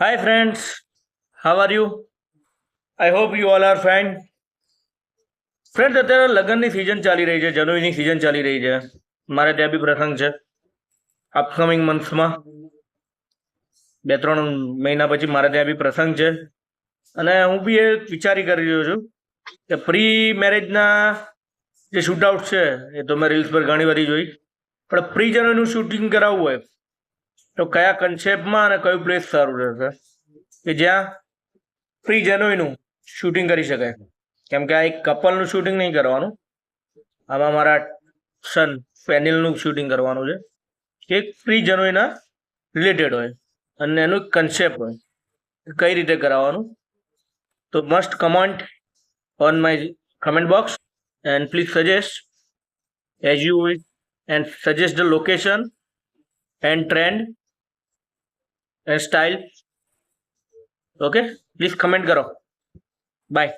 Hi friends, how are you? I hope you all are fine. Friend અત્યારે લગ્નની season ચાલી રહી છે જનવરીની સિઝન ચાલી રહી છે. મારે ત્યાં બી પ્રસંગ છે અપકમિંગ મંથમાં બે ત્રણ મહિના પછી મારે ત્યાં બી પ્રસંગ છે. અને હું બી એ વિચારી કરી રહ્યો છું કે પ્રી મેરેજના જે શૂટઆઉટ છે એ તો મેં રીલ્સ પર ઘણી બધી જોઈ. પણ પ્રી જનવરીનું શૂટિંગ કરાવવું હોય તો કયા કન્સેપ્ટમાં અને કયું પ્લેસ સારું રહેશે? કે જ્યાં ફ્રી જનોઈનું શૂટિંગ કરી શકાય. કેમ કે આ એક કપલનું શૂટિંગ નહીં કરવાનું. આમાં મારા સન ફેનિલનું શૂટિંગ કરવાનું છે. કે ફ્રી જનોઈના રિલેટેડ હોય. અને એનું કન્સેપ્ટ હોય. કઈ રીતે કરાવવાનું? તો must comment on my comment box and please suggest as you and suggest the location and trend and style okay please comment કરો. બાય